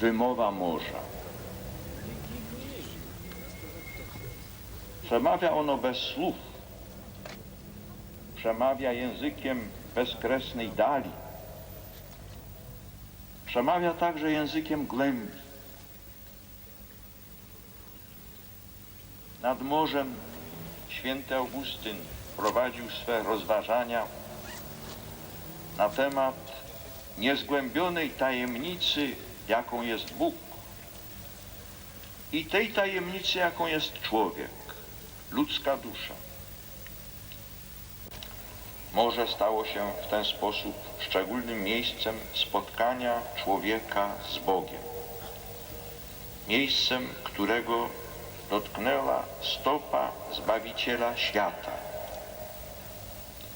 wymowa morza. Przemawia ono bez słów. Przemawia językiem bezkresnej dali. Przemawia także językiem głębi. Nad morzem święty Augustyn prowadził swe rozważania na temat niezgłębionej tajemnicy, jaką jest Bóg i tej tajemnicy, jaką jest człowiek, ludzka dusza. Morze stało się w ten sposób szczególnym miejscem spotkania człowieka z Bogiem. Miejscem, którego dotknęła stopa Zbawiciela świata.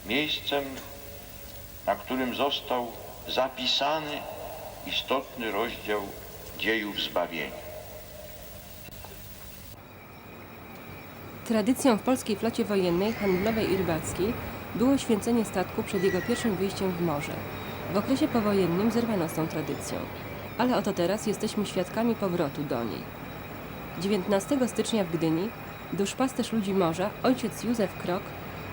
Miejscem, na którym został zapisany istotny rozdział dziejów zbawienia. Tradycją w polskiej flocie wojennej, handlowej i rybackiej było święcenie statku przed jego pierwszym wyjściem w morze. W okresie powojennym zerwano z tą tradycją, ale oto teraz jesteśmy świadkami powrotu do niej. 19 stycznia w Gdyni duszpasterz ludzi morza, ojciec Józef Krok,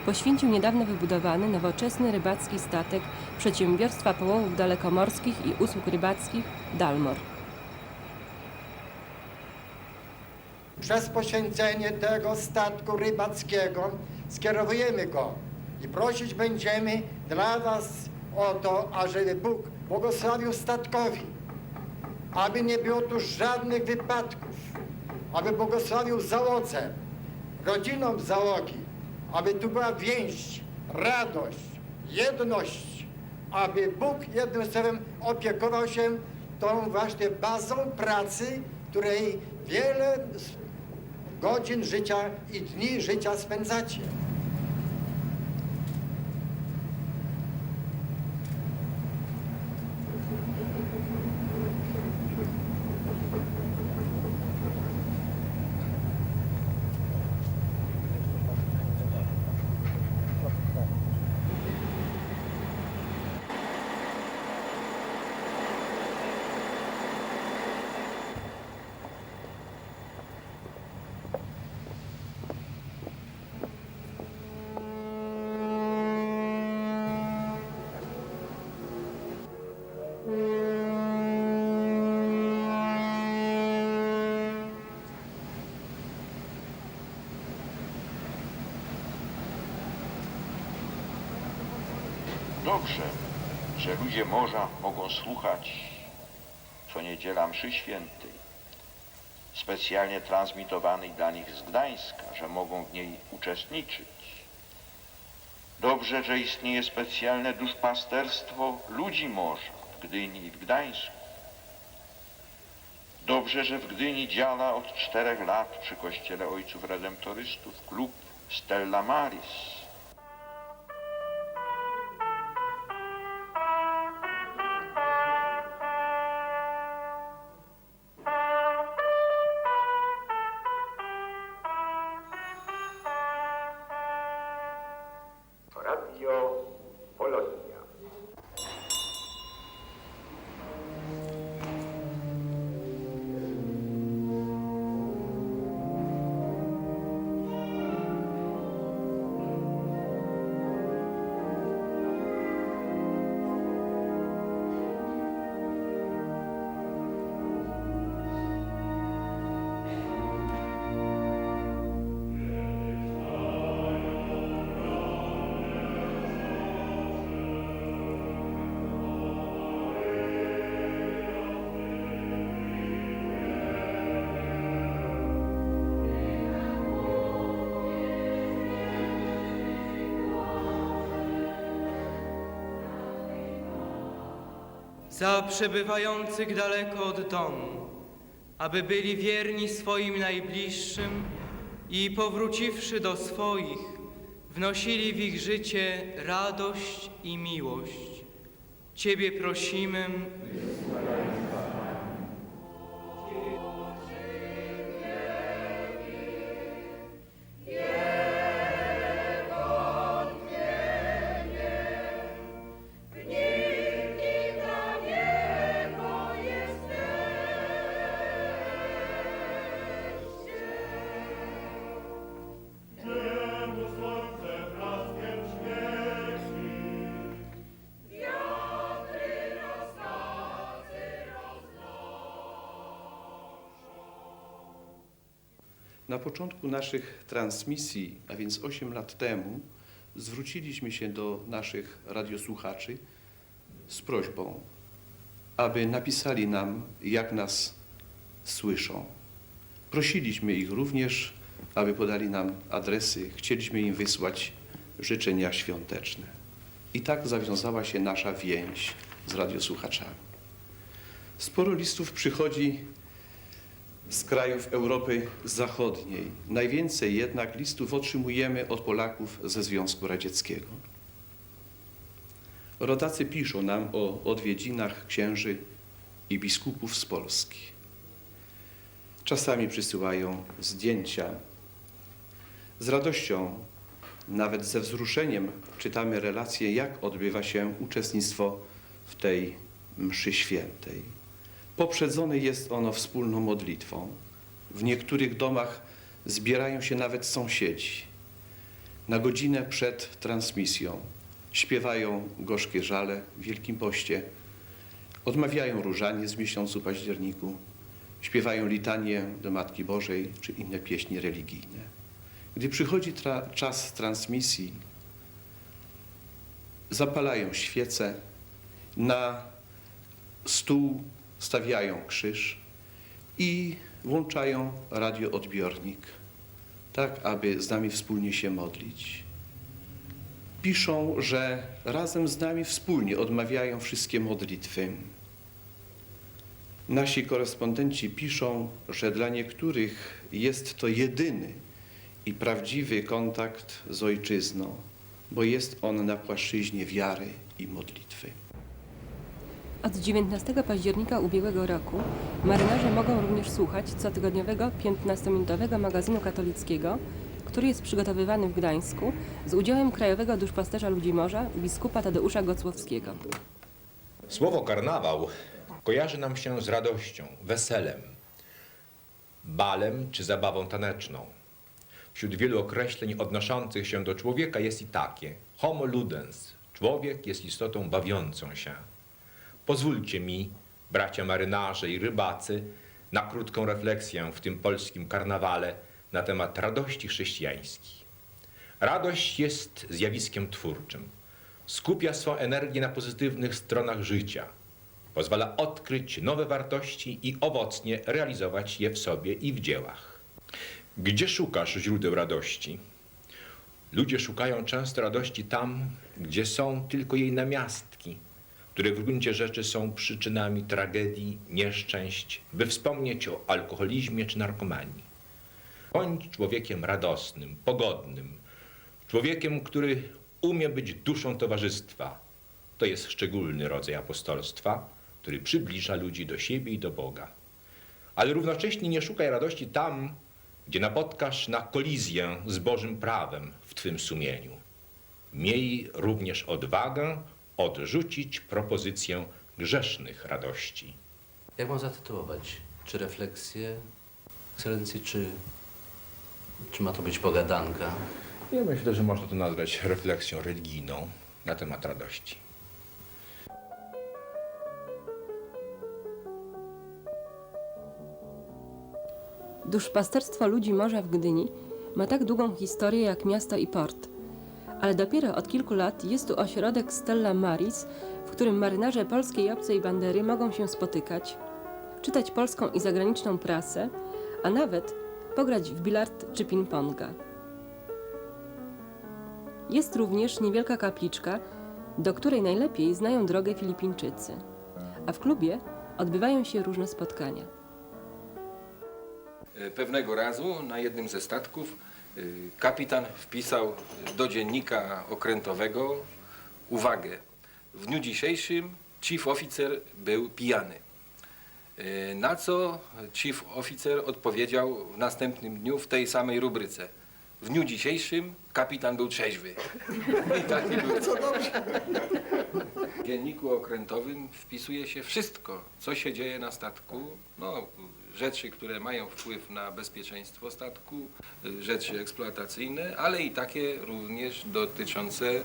poświęcił niedawno wybudowany nowoczesny rybacki statek Przedsiębiorstwa Połowów Dalekomorskich i Usług Rybackich Dalmor. Przez poświęcenie tego statku rybackiego skierowujemy go i prosić będziemy dla Was o to, ażeby Bóg błogosławił statkowi, aby nie było tu żadnych wypadków, aby błogosławił załodze, rodzinom załogi, aby tu była więź, radość, jedność, aby Bóg jednym słowem opiekował się tą właśnie bazą pracy, której wiele godzin życia i dni życia spędzacie. Dobrze, że ludzie morza mogą słuchać co niedziela mszy świętej, specjalnie transmitowanej dla nich z Gdańska, że mogą w niej uczestniczyć. Dobrze, że istnieje specjalne duszpasterstwo ludzi morza w Gdyni i w Gdańsku. Dobrze, że w Gdyni działa od czterech lat przy Kościele Ojców Redemptorystów klub Stella Maris. Za przebywających daleko od domu, aby byli wierni swoim najbliższym i powróciwszy do swoich, wnosili w ich życie radość i miłość. Ciebie prosimy, Na początku naszych transmisji, a więc 8 lat temu, zwróciliśmy się do naszych radiosłuchaczy z prośbą, aby napisali nam, jak nas słyszą. Prosiliśmy ich również, aby podali nam adresy, chcieliśmy im wysłać życzenia świąteczne. I tak zawiązała się nasza więź z radiosłuchaczami. Sporo listów przychodzi z krajów Europy Zachodniej. Najwięcej jednak listów otrzymujemy od Polaków ze Związku Radzieckiego. Rodacy piszą nam o odwiedzinach księży i biskupów z Polski. Czasami przysyłają zdjęcia. Z radością, nawet ze wzruszeniem czytamy relacje, jak odbywa się uczestnictwo w tej mszy świętej. Poprzedzone jest ono wspólną modlitwą. W niektórych domach zbierają się nawet sąsiedzi. Na godzinę przed transmisją śpiewają gorzkie żale w Wielkim Poście, odmawiają różanie z miesiącu październiku, śpiewają litanie do Matki Bożej czy inne pieśni religijne. Gdy przychodzi tra- czas transmisji, zapalają świece, na stół stawiają krzyż i włączają radioodbiornik, tak aby z nami wspólnie się modlić. Piszą, że razem z nami wspólnie odmawiają wszystkie modlitwy. Nasi korespondenci piszą, że dla niektórych jest to jedyny i prawdziwy kontakt z ojczyzną, bo jest on na płaszczyźnie wiary i modlitwy. Od 19 października ubiegłego roku marynarze mogą również słuchać cotygodniowego 15-minutowego magazynu katolickiego, który jest przygotowywany w Gdańsku z udziałem krajowego duszpasterza ludzi morza biskupa Tadeusza Gocłowskiego. Słowo karnawał kojarzy nam się z radością, weselem, balem czy zabawą taneczną. Wśród wielu określeń odnoszących się do człowieka jest i takie homo ludens. Człowiek jest istotą bawiącą się. Pozwólcie mi, bracia marynarze i rybacy, na krótką refleksję w tym polskim karnawale na temat radości chrześcijańskiej. Radość jest zjawiskiem twórczym. Skupia swą energię na pozytywnych stronach życia. Pozwala odkryć nowe wartości i owocnie realizować je w sobie i w dziełach. Gdzie szukasz źródeł radości? Ludzie szukają często radości tam, gdzie są tylko jej namiastki, które w gruncie rzeczy są przyczynami tragedii, nieszczęść, by wspomnieć o alkoholizmie czy narkomanii. Bądź człowiekiem radosnym, pogodnym, człowiekiem, który umie być duszą towarzystwa. To jest szczególny rodzaj apostolstwa, który przybliża ludzi do siebie i do Boga. Ale równocześnie nie szukaj radości tam, gdzie napotkasz na kolizję z Bożym prawem w Twym sumieniu. Miej również odwagę odrzucić propozycję grzesznych radości. Jak mam zatytułować? Czy refleksję, ekscelencji, czy, czy ma to być pogadanka? Ja myślę, że można to nazwać refleksją religijną na temat radości. Duszpasterstwo ludzi morza w Gdyni ma tak długą historię jak miasto i port. Ale dopiero od kilku lat jest tu ośrodek Stella Maris, w którym marynarze polskiej obcej bandery mogą się spotykać, czytać polską i zagraniczną prasę, a nawet pograć w bilard czy ping-ponga. Jest również niewielka kapliczka, do której najlepiej znają drogę Filipińczycy. A w klubie odbywają się różne spotkania. Pewnego razu na jednym ze statków kapitan wpisał do dziennika okrętowego uwagę. W dniu dzisiejszym chief oficer był pijany. Y, Na co chief oficer odpowiedział w następnym dniu w tej samej rubryce. W dniu dzisiejszym kapitan był trzeźwy. I taki był. W dzienniku okrętowym wpisuje się wszystko, co się dzieje na statku. No, rzeczy, które mają wpływ na bezpieczeństwo statku, y, rzeczy eksploatacyjne, ale i takie również dotyczące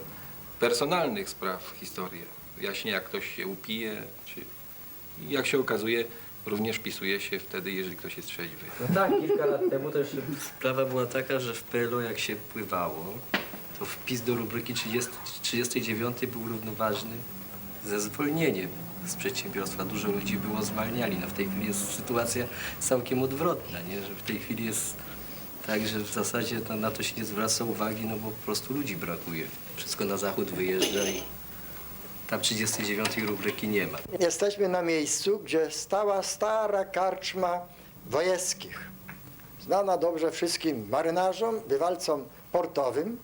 personalnych spraw historii. Jaśnie jak ktoś się upije, czy jak się okazuje, również wpisuje się wtedy, jeżeli ktoś jest trzeźwy. No tak, kilka lat temu też sprawa była taka, że w PLO jak się pływało, to wpis do rubryki 30, 39 był równoważny ze zwolnieniem z przedsiębiorstwa. Dużo ludzi było zwalniali. No w tej chwili jest sytuacja całkiem odwrotna, nie? że w tej chwili jest tak, że w zasadzie to, na to się nie zwraca uwagi, no bo po prostu ludzi brakuje. Wszystko na zachód wyjeżdża i tam 39 rubryki nie ma. Jesteśmy na miejscu, gdzie stała stara karczma Wojeskich. Znana dobrze wszystkim marynarzom, bywalcom portowym.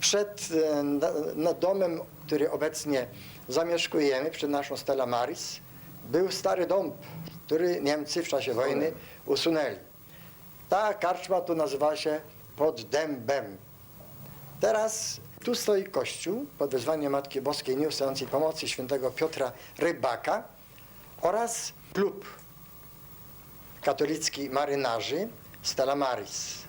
Przed e, na- nad domem, który obecnie zamieszkujemy, przed naszą Stella Maris, był stary dom, który Niemcy w czasie wojny usunęli. Ta karczma tu nazywa się pod dębem. Teraz tu stoi kościół pod wezwaniem Matki Boskiej Nieustającej Pomocy świętego Piotra Rybaka oraz klub katolicki marynarzy Stella Maris.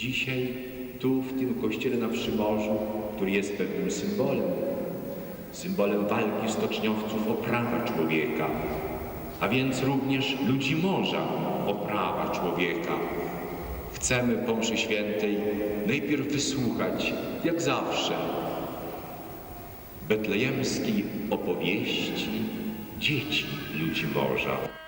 Dzisiaj tu, w tym kościele na Przymorzu, który jest pewnym symbolem, symbolem walki stoczniowców o prawa człowieka, a więc również ludzi morza o prawa człowieka. Chcemy po mszy świętej najpierw wysłuchać, jak zawsze, betlejemskiej opowieści dzieci ludzi morza.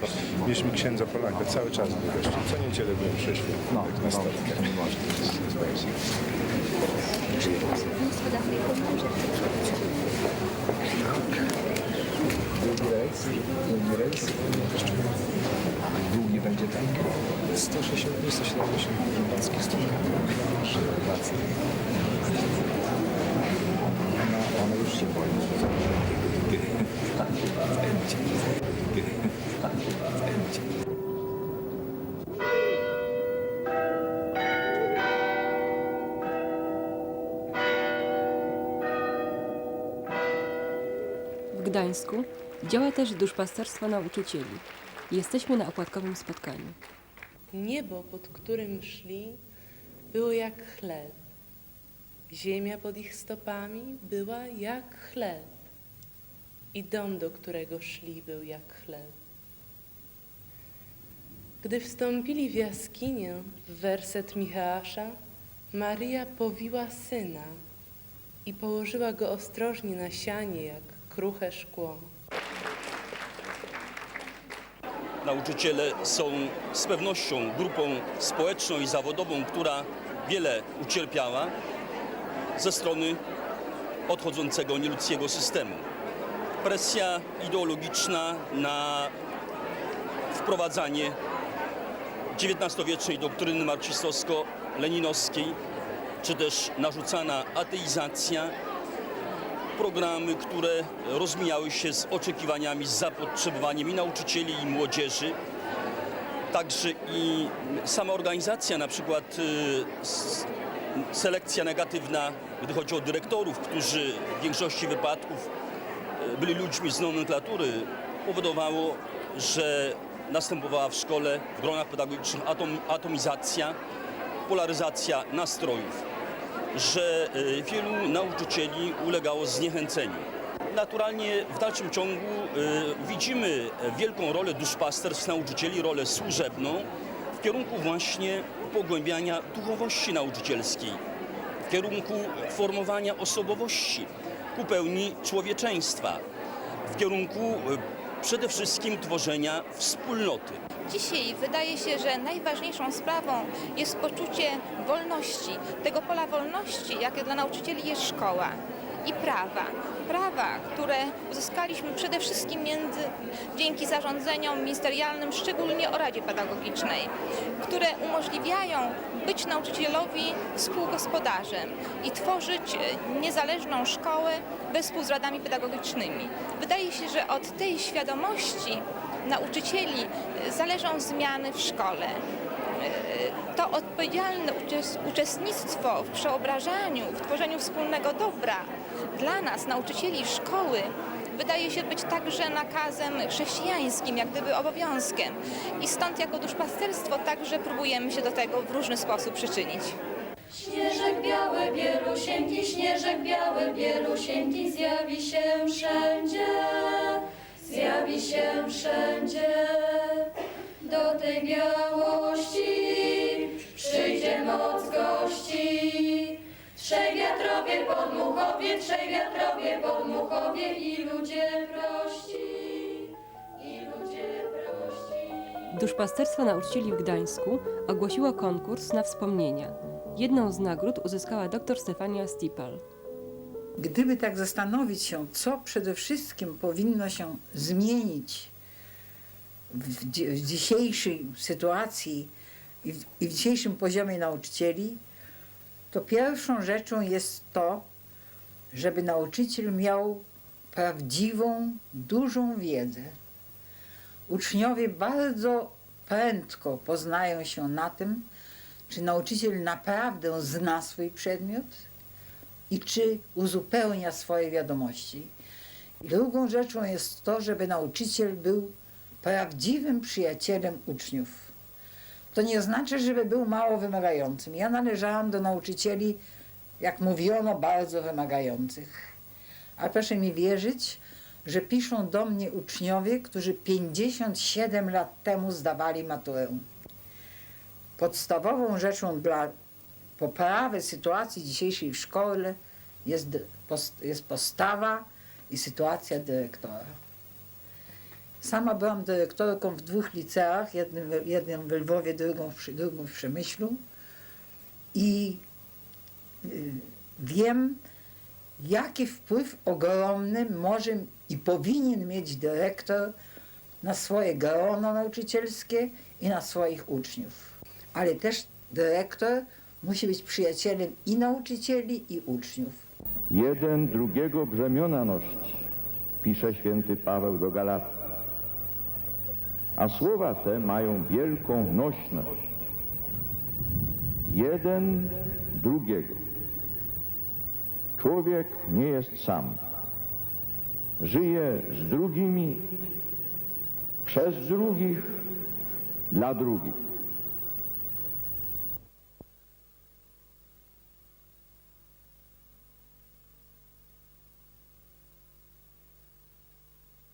To mieliśmy księdza Polanka, cały czas był gościem. Co niedzielę byłem prześwietny, no, na statkach. Długi będzie tam? 160, 170 rybacki, 100 pracy. Ona, ona już się boi. W Gdańsku działa też duszpasterstwo nauczycieli. Jesteśmy na opłatkowym spotkaniu. Niebo, pod którym szli, było jak chleb. Ziemia pod ich stopami była jak chleb. I dom, do którego szli, był jak chleb. Gdy wstąpili w jaskinię, w werset Michała, Maryja powiła syna i położyła go ostrożnie na sianie, jak kruche szkło. Nauczyciele są z pewnością grupą społeczną i zawodową, która wiele ucierpiała ze strony odchodzącego nieludzkiego systemu. Presja ideologiczna na wprowadzanie XIX-wiecznej doktryny marksistowsko-leninowskiej, czy też narzucana ateizacja, programy, które rozmijały się z oczekiwaniami, z zapotrzebowaniem i nauczycieli, i młodzieży. Także i sama organizacja, na przykład y, selekcja negatywna, gdy chodzi o dyrektorów, którzy w większości wypadków y, byli ludźmi z nomenklatury, powodowało, że następowała w szkole, w gronach pedagogicznych atom, atomizacja, polaryzacja nastrojów że y, wielu nauczycieli ulegało zniechęceniu. Naturalnie w dalszym ciągu y, widzimy wielką rolę duszpasterstw nauczycieli, rolę służebną w kierunku właśnie pogłębiania duchowości nauczycielskiej, w kierunku formowania osobowości ku pełni człowieczeństwa, w kierunku y, przede wszystkim tworzenia wspólnoty. Dzisiaj wydaje się, że najważniejszą sprawą jest poczucie wolności, tego pola wolności, jakie dla nauczycieli jest szkoła i prawa. Prawa, które uzyskaliśmy przede wszystkim między, dzięki zarządzeniom ministerialnym, szczególnie o Radzie Pedagogicznej, które umożliwiają być nauczycielowi współgospodarzem i tworzyć e, niezależną szkołę wespół z radami pedagogicznymi. Wydaje się, że od tej świadomości nauczycieli e, zależą zmiany w szkole. E, To odpowiedzialne uczes- uczestnictwo w przeobrażaniu, w tworzeniu wspólnego dobra dla nas, nauczycieli szkoły, wydaje się być także nakazem chrześcijańskim, jak gdyby obowiązkiem. I stąd jako duszpasterstwo także próbujemy się do tego w różny sposób przyczynić. Śnieżek biały, bielusieńki, śnieżek biały, bielusieńki zjawi się wszędzie, zjawi się wszędzie. Do tej białości przyjdzie moc gości. Trzej wiatrowie podmuchowie, trzej wiatrowie podmuchowie i ludzie prości, i ludzie prości. Duszpasterstwo Nauczycieli w Gdańsku ogłosiło konkurs na wspomnienia. Jedną z nagród uzyskała dr Stefania Stipal. Gdyby tak zastanowić się, co przede wszystkim powinno się zmienić w, dzi- w dzisiejszej sytuacji i w, i w dzisiejszym poziomie nauczycieli, to pierwszą rzeczą jest to, żeby nauczyciel miał prawdziwą, dużą wiedzę. Uczniowie bardzo prędko poznają się na tym, czy nauczyciel naprawdę zna swój przedmiot i czy uzupełnia swoje wiadomości. Drugą rzeczą jest to, żeby nauczyciel był prawdziwym przyjacielem uczniów. To nie znaczy, żeby był mało wymagającym. Ja należałam do nauczycieli, jak mówiono, bardzo wymagających. A proszę mi wierzyć, że piszą do mnie uczniowie, którzy 57 lat temu zdawali maturę. Podstawową rzeczą dla poprawy sytuacji dzisiejszej w szkole jest, jest postawa i sytuacja dyrektora. Sama byłam dyrektorką w dwóch liceach, jednym, jednym w Lwowie, drugą w, w Przemyślu i y, wiem, jaki wpływ ogromny może i powinien mieć dyrektor na swoje grono nauczycielskie i na swoich uczniów. Ale też dyrektor musi być przyjacielem i nauczycieli, i uczniów. Jeden drugiego brzemiona nościć, pisze święty Paweł do Galatii. A słowa te mają wielką nośność. Jeden drugiego. Człowiek nie jest sam. Żyje z drugimi, przez drugich, dla drugich.